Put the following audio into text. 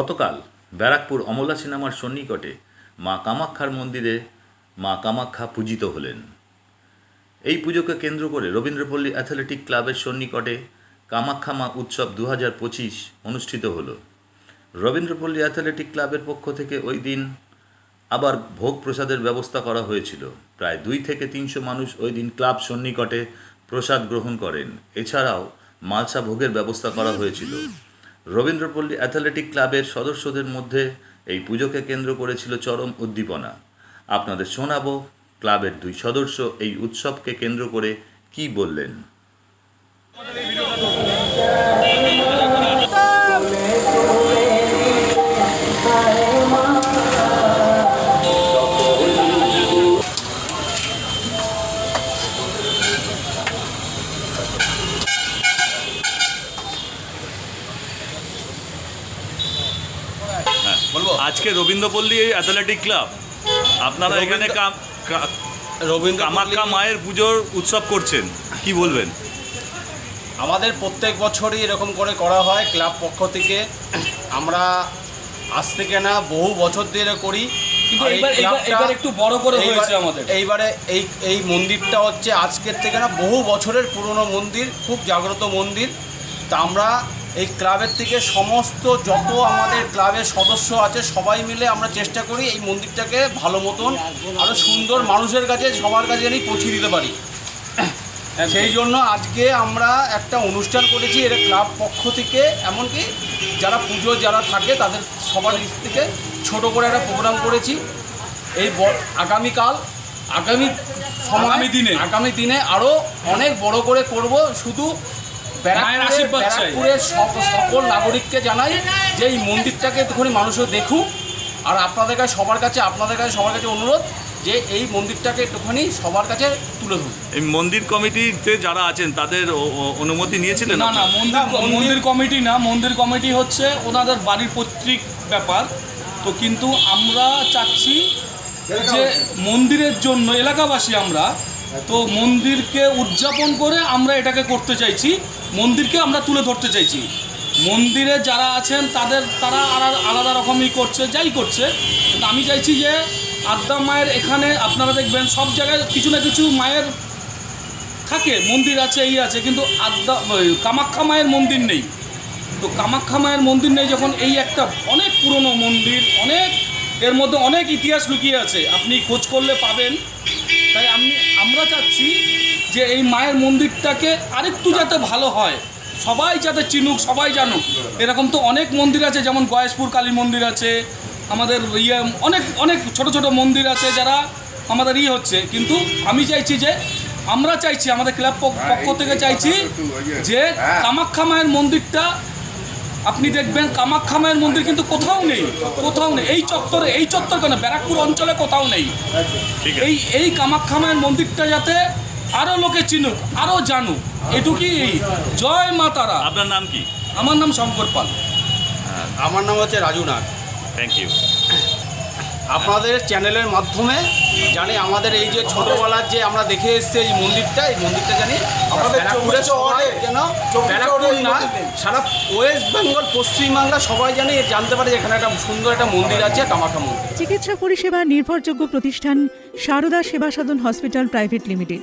গতকাল ব্যারাকপুর অমলা সিনেমার সন্নিকটে মা কামাক্ষার মন্দিরে মা কামাক্ষা পূজিত হলেন। এই পুজোকে কেন্দ্র করে রবীন্দ্রপল্লী অ্যাথলেটিক ক্লাবের সন্নিকটে কামাক্ষা মা উৎসব দু অনুষ্ঠিত হলো। রবীন্দ্রপল্লী অ্যাথলেটিক ক্লাবের পক্ষ থেকে ওই দিন আবার ভোগ প্রসাদের ব্যবস্থা করা হয়েছিল। প্রায় দুই থেকে তিনশো মানুষ ওই দিন ক্লাব সন্নিকটে প্রসাদ গ্রহণ করেন। এছাড়াও মালসা ভোগের ব্যবস্থা করা হয়েছিল। রবীন্দ্রপল্লী অ্যাথলেটিক ক্লাবের সদস্যদের মধ্যে এই পুজোকে কেন্দ্র করেছিল চরম উদ্দীপনা। আপনাদের শোনাব ক্লাবের দুই সদস্য এই উৎসবকে কেন্দ্র করে কি বললেন। বলব? আজকে রবীন্দ্রপল্লী অ্যাথলেটিক ক্লাব। আপনারা এখানে কাম- রবীন্দ্র কামাখ্যা মায়ের পুজোর উৎসব করছেন। কি বলবেন? আমাদের প্রত্যেক বছরই এরকম করে করা হয় ক্লাব পক্ষ থেকে। আমরা আজ থেকে না বহু বছর ধরে করি। একটু বড় করে হয়েছে আমাদের। এইবারে এই এই মন্দিরটা হচ্ছে আজকের থেকে না বহু বছরের পুরনো মন্দির খুব জাগ্রত মন্দির। তা আমরা এই ক্লাবের থেকে সমস্ত যত আমাদের ক্লাবের সদস্য আছে সবাই মিলে আমরা চেষ্টা করি এই মন্দিরটাকে ভালো মতন আরও সুন্দর মানুষের কাছে সবার কাছে যেন পৌঁছে দিতে পারি সেই জন্য আজকে আমরা একটা অনুষ্ঠান করেছি এটা ক্লাব পক্ষ থেকে এমনকি যারা পুজো যারা থাকে তাদের সবার থেকে ছোট করে একটা প্রোগ্রাম করেছি এই আগামীকাল আগামী সময় আগামী দিনে। আগামী দিনে আরও অনেক বড় করে করব শুধু ব্যারাকপুরের সকল নাগরিককে জানাই যে এই মন্দিরটাকে একটুখানি মানুষও দেখুক। আর আপনাদের কাছে সবার কাছে আপনাদের কাছে সবার কাছে অনুরোধ যে এই মন্দিরটাকে একটুখানি সবার কাছে তুলে ধরুন। এই মন্দির কমিটিতে যারা আছেন তাদের অনুমতি নিয়েছিলেন না না আপনারা? মন্দির না, মন্দির- মন্দির কমিটি না মন্দির কমিটি হচ্ছে ওনাদের বাড়ির পৈতৃক ব্যাপার। তো কিন্তু আমরা চাচ্ছি যে মন্দিরের জন্য এলাকাবাসী আমরা তো মন্দিরকে উদযাপন করে আমরা এটাকে করতে চাইছি। মন্দিরকে আমরা তুলে ধরতে চাইছি। মন্দিরে যারা আছেন, তাদের, তারা আলা- আলাদা রকমই করছে, যাই করছে। আমি চাইছি যে আদ্যা মায়ের এখানে আপনারা দেখবেন সব জায়গায় কিছু না কিছু মায়ের থাকে, মন্দির আছে, এই আছে, কিন্তু আদ্যা কামাখ্যা মায়ের মন্দির নেই। তো কামাখ্যা মায়ের মন্দির নেই যখন এই একটা অনেক পুরনো মন্দির, অনেক, এর মধ্যে অনেক ইতিহাস লুকিয়ে আছে। আপনি খোঁজ করলে পাবেন। তাই আমি, আমরা চাচ্ছি যে এই মায়ের মন্দিরটাকে আরেকটু যাতে ভালো হয়। সবাই যাতে চিনুক সবাই জানুক। এরকম তো অনেক মন্দির আছে যেমন গয়েশপুর কালী মন্দির আছে আমাদের ইয়ে অনেক অনেক ছোট ছোট মন্দির আছে যারা আমাদের ইয়ে হচ্ছে। কিন্তু আমি চাইছি যে আমরা চাইছি আমাদের ক্লাব পক- পক্ষ থেকে চাইছি যে কামাখ্যা মায়ের মন্দিরটা আপনি দেখবেন কামাখ্যা মায়ের মন্দির কিন্তু কোথাও নেই কোথাও নেই। এই চত্বরে এই চত্বর কেন? ব্যারাকপুর অঞ্চলে কোথাও নেই। এই এই কামাখ্যা মায়ের মন্দিরটা যাতে আরও লোকে চিনুক আরও জানুক। এটুকুই জয় মা তারা। আপনার নাম কি? আমার নাম শঙ্কর পাল। আমার নাম হচ্ছে রাজু নাগ থ্যাংক ইউ আপনাদের চ্যানেলের মাধ্যমে জানি আমাদের এই যে ছোটবেলার যে আমরা দেখে এসেছি এই মন্দিরটা এই মন্দিরটা জানি আমাদের ব্যারাকপুরের চব্বিশ যেন ব্যারাকপুর না সারা ওয়েস্ট বেঙ্গল পশ্চিমবাংলা সবাই জানি জানতে পারে যে এখানে একটা সুন্দর একটা মন্দির আছে কামাখ্যা মন্দির। চিকিৎসা পরিষেবা নির্ভরযোগ্য প্রতিষ্ঠান Sarada Seva Sadan hospital private limited.